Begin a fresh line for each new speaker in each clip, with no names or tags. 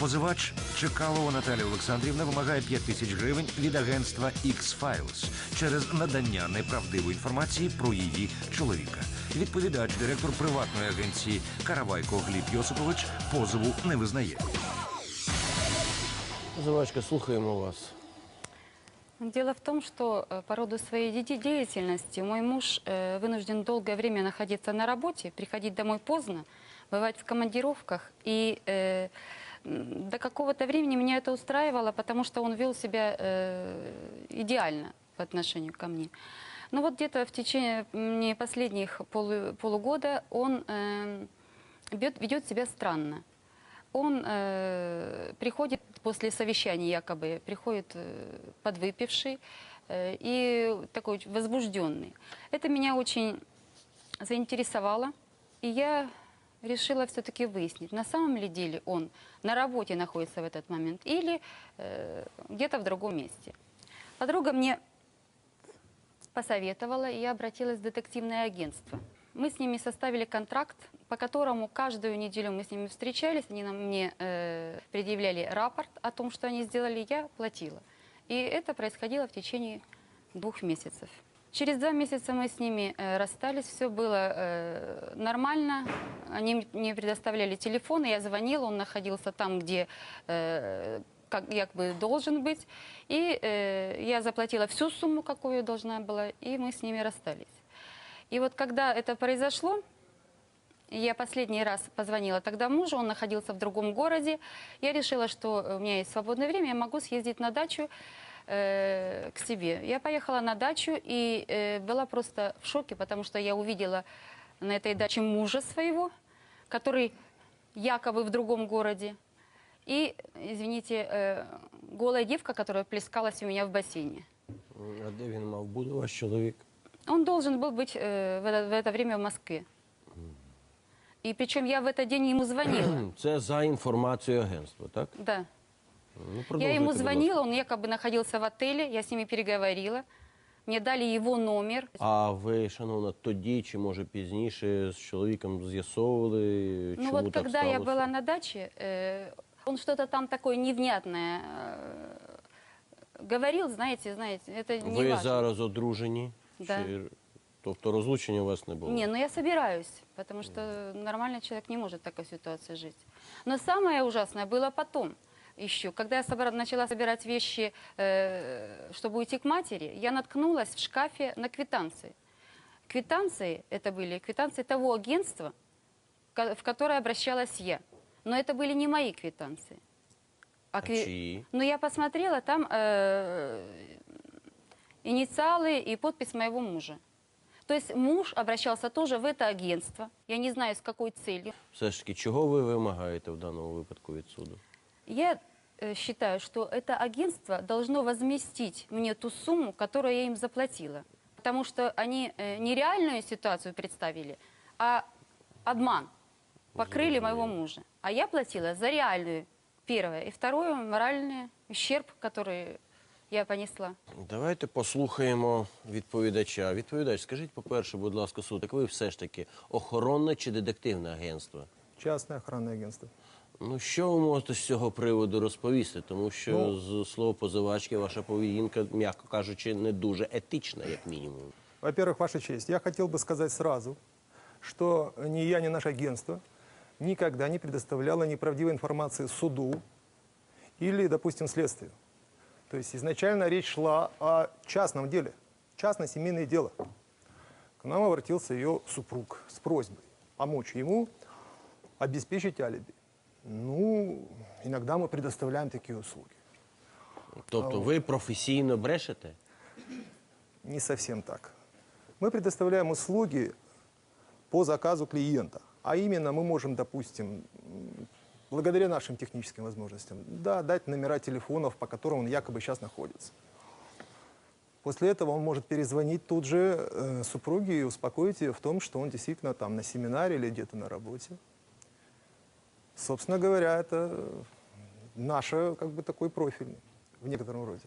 Позивач Чекалова Наталія Олександрівна вимагає 5 тисяч гривень від агентства X-Files через надання неправдивої інформації про її чоловіка. Відповідач, директор приватної агенції Каравайко Гліб Йосипович позову не визнає.
Позивачка, слухаємо вас.
Дело в том, что э, по роду своей де- деятельности мой муж э, вынужден долгое время находиться на работе, приходить домой поздно, бывать в командировках. И э, м, до какого-то времени меня это устраивало, потому что он вел себя э, идеально по отношению ко мне. Но вот где-то в течение последних полу- полугода он э, ведет, ведет себя странно. Он э, приходит после совещания якобы, приходит э, подвыпивший э, и такой возбужденный. Это меня очень заинтересовало, и я решила все-таки выяснить, на самом ли деле он на работе находится в этот момент или э, где-то в другом месте. Подруга мне посоветовала, и я обратилась в детективное агентство. Мы с ними составили контракт, по которому каждую неделю мы с ними встречались, они нам, мне э, предъявляли рапорт о том, что они сделали, я платила. И это происходило в течение двух месяцев. Через два месяца мы с ними э, расстались, все было э, нормально. Они мне предоставляли телефон, я звонила, он находился там, где э, как якобы должен быть. И э, я заплатила всю сумму, какую должна была, и мы с ними расстались. И вот когда это произошло, я последний раз позвонила тогда мужу, он находился в другом городе. Я решила, что у меня есть свободное время, я могу съездить на дачу э, к себе. Я поехала на дачу и э, была просто в шоке, потому что я увидела на этой даче мужа своего, который якобы в другом городе. И, извините, э, голая девка, которая плескалась у меня в бассейне.
М, А де він мав бути, ваш чоловік?
Он должен был быть э, в, это, в это время в Москве. И причем я в этот день ему звонила.
Це за інформацією агентства, так?
Да.
Ну,
Я
продовжуйте,
ему
будь ласка.
звонила, он якобы находился в отеле, я с ними переговорила. Мне дали его номер.
А ви, шановна, тоді чи може пізніше з чоловіком з'ясовували,
ну
чому
вот
так
когда я
сталося?
была на даче, э, он что-то там такое невнятное э, говорил, знаете, знаете, это не
Ви
важно.
зараз одружені?
Да.
Чи... Тобто розлучення у вас не було?
Не, ну я собираюсь, потому что нормальный человек не может в такой ситуации жить. Но самое ужасное было потом еще, когда я собира- начала собирать вещи, э, чтобы уйти к матери, я наткнулась в шкафе на квитанции. Квитанции это были квитанции того агентства, в которое обращалась я. Но это были не мои квитанции.
А
кви-
чьи?
Ну, я посмотрела, там э, инициалы и подпись моего мужа. То есть муж обращался тоже в это агентство. Я не знаю, с какой целью.
Все ж таки, чого ви вимагаєте в даному випадку від суду?
Я считаю, что это агентство должно возместить мне ту сумму, которую я им заплатила. Потому что они э, не реальную ситуацию представили, а обман. Покрыли моего мужа. А я платила за реальную, первое. И второе, моральный ущерб, который я понесла.
Давайте послухаємо відповідача. Відповідач, скажіть, по-перше, будь ласка, суд, як ви все ж таки охоронне чи детективне агентство?
Частное охранное агентство.
Ну, що ви можете з цього приводу розповісти? Тому що
Ну-
з слова позивачки ваша поведінка, м'яко кажучи, не дуже етична, як мінімум.
Во-первых, Ваша честь, я хотел бы сказать сразу, что ни я, ни наше агентство никогда не предоставляло неправдивой информации суду или, допустим, следствию. То есть изначально речь шла о частном деле, частно-семейное дело. К нам обратился ее супруг с просьбой помочь ему обеспечить алиби. Ну, иногда мы предоставляем такие услуги.
Тобто ви професійно брешете?
Не совсем так. Мы предоставляем услуги по заказу клиента. А именно мы можем, допустим, благодаря нашим техническим возможностям, да, дать номера телефонов, по которым он якобы сейчас находится. После этого он может перезвонить тут же э, супруге и успокоить ее в том, что он действительно там на семинаре или где-то на работе. Собственно говоря, это наш как бы такой профиль в некотором роде.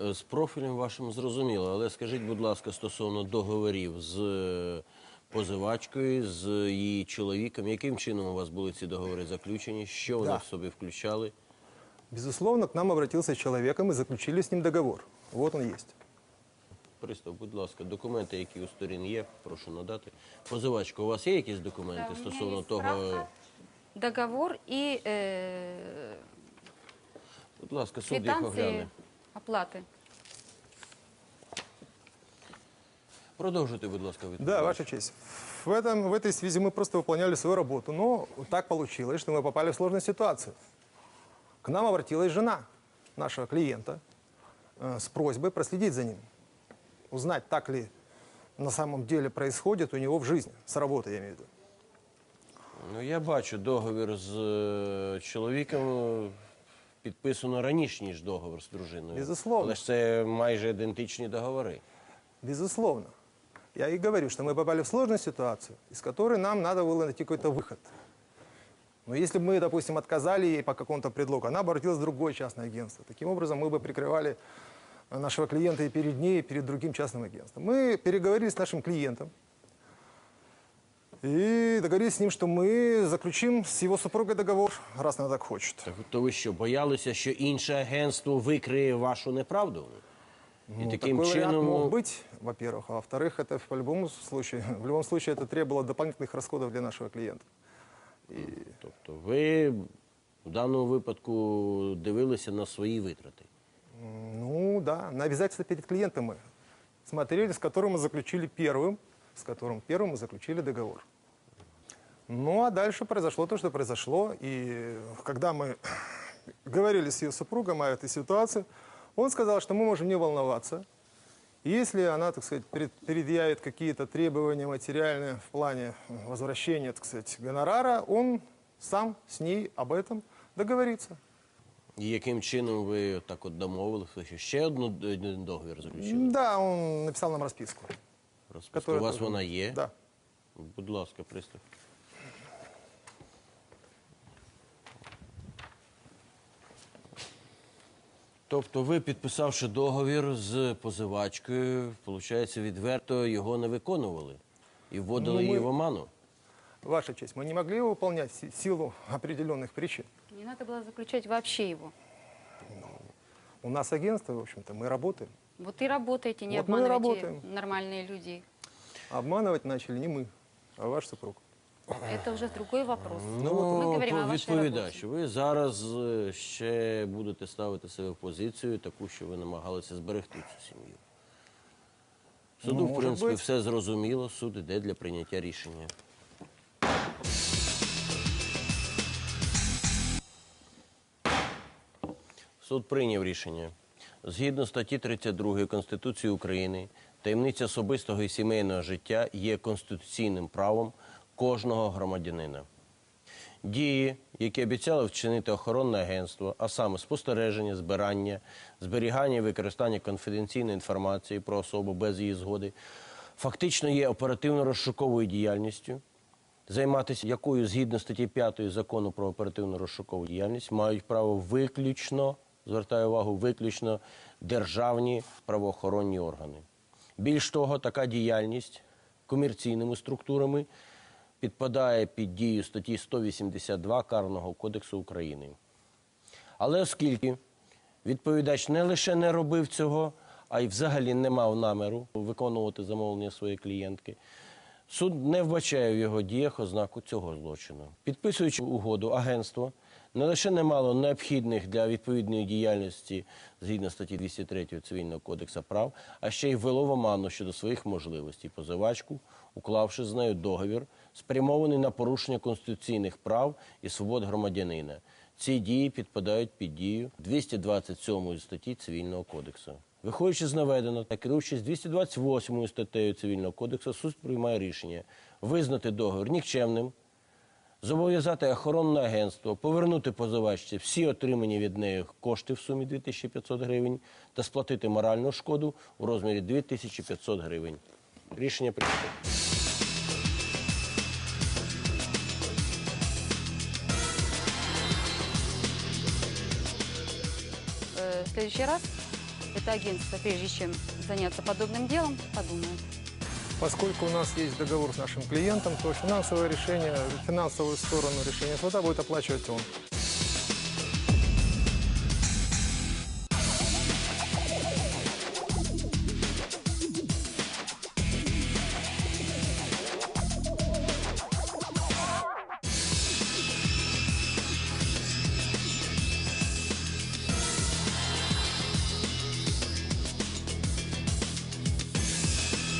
Е, З профілем вашим зрозуміло, але скажіть, будь ласка, стосовно договорів з е, позивачкою, з її чоловіком, яким чином у вас були ці договори заключені? Що вони
Да.
в собі включали?
Безусловно, к нам обратился человек, и мы заключили с ним договор. Вот он есть.
Пристав, будь ласка, документи, які у сторін є, прошу надати. Позивачко, у вас є якісь документи
Да, у меня
стосовно
есть
того?
справка, договор и э,
Будь ласка, суд їх
квитанции
огляне.
оплаты.
Продовжуйте, будь ласка,
Да,
відповідь.
Ваша честь. В, этом, в этой связи мы просто выполняли свою работу. Но так получилось, что мы попали в сложную ситуацию. К нам обратилась жена нашего клиента э, с просьбой проследить за ним. Узнать, так ли на самом деле происходит у него в жизни. С работы, я имею в виду.
Ну, я бачу договір з е, чоловіком е, підписано раніше, ніж договір з дружиною.
Безусловно.
Але ж це майже ідентичні договори.
Безусловно. Я и говорю, что мы попали в сложную ситуацию, из которой нам надо было найти какой-то выход. Но если бы мы, допустим, отказали ей по какому-то предлогу, она обратилась в другое частное агентство. Таким образом, мы бы прикрывали нашего клиента и перед ней, и перед другим частным агентством. Мы переговорили с нашим клиентом и договорились с ним, что мы заключим с его супругой договор, раз она так хочет.
Так то ви що, боялися, що інше агентство викриє вашу неправду? І
Ну,
таким
такой вариант
чином
мог быть, во-первых. А во-вторых, это по любому случаю, в любом случае это требовало дополнительных расходов для нашего клиента.
Тобто ви в даному випадку дивилися на свої витрати.
Ну да, на обязательства перед клиентом мы смотрели, с которым мы заключили первым, с которым первым мы заключили договор. Ну а дальше произошло то, что произошло. И когда мы говорили с ее супругом о этой ситуации, он сказал, что мы можем не волноваться. Если она, так сказать, пред- предъявит какие-то требования материальные в плане возвращения, так сказать, гонорара, он сам с ней об этом договорится.
І яким чином ви так от домовилися, що ще одну один договір заключили?
Да, он написал нам расписку.
Розписка. У
которая
вас
тоже-
вона є?
Да.
Будь ласка, пристав. Тобто ви, підписавши договір з позивачкою, виходить, відверто його не виконували і вводили
Ну, ми-
її в оману?
Ваша честь, мы не могли его выполнять в си- силу определенных причин.
Не надо было заключать вообще его.
У нас агентство, в общем-то, мы работаем.
Вот и работаете, не
Вот мы и
обманывайте
работаем.
нормальные людей.
Обманывать начали не мы, а ваш супруг.
Это уже другой вопрос.
Ну,
Мы говорим о
то відповідач, ви зараз е, ще будете ставити себе в позицію таку, що ви намагалися зберегти цю сім'ю. Суду,
Ну,
в принципі, все зрозуміло, суд іде для прийняття рішення. Суд прийняв рішення. Згідно статті 32 Конституції України, таємниця особистого і сімейного життя є конституційним правом кожного громадянина. Дії, які обіцяли вчинити охоронне агентство, а саме спостереження, збирання, зберігання і використання конфіденційної інформації про особу без її згоди, фактично є оперативно-розшуковою діяльністю, займатися якою згідно статті 5 закону про оперативно розшукову діяльність мають право виключно, звертаю увагу, виключно державні правоохоронні органи. Більш того, така діяльність комерційними структурами підпадає під дію статті 182 Карного кодексу України. Але оскільки відповідач не лише не робив цього, а й взагалі не мав наміру виконувати замовлення своєї клієнтки, суд не вбачає в його діях ознаку цього злочину. Підписуючи угоду, агентство не лише не мало необхідних для відповідної діяльності згідно статті 203 Цивільного кодексу прав, а ще й ввело в оману щодо своїх можливостей позивачку, уклавши з нею договір, спрямований на порушення конституційних прав і свобод громадянина. Ці дії підпадають під дію 227 статті Цивільного кодексу. Виходячи з наведеного та керуючись 228 статтею Цивільного кодексу, суд приймає рішення визнати договір нікчемним, зобов'язати охоронне агентство повернути позивачці всі отримані від неї кошти в сумі 2500 гривень та сплатити моральну шкоду у розмірі 2500 гривень. Рішення прийнято.
Э, В следующий раз это агентство, прежде чем заняться подобным делом, подумает.
Поскольку у нас есть договор с нашим клиентом, то финансовое решение, финансовую сторону решения суда будет оплачивать он.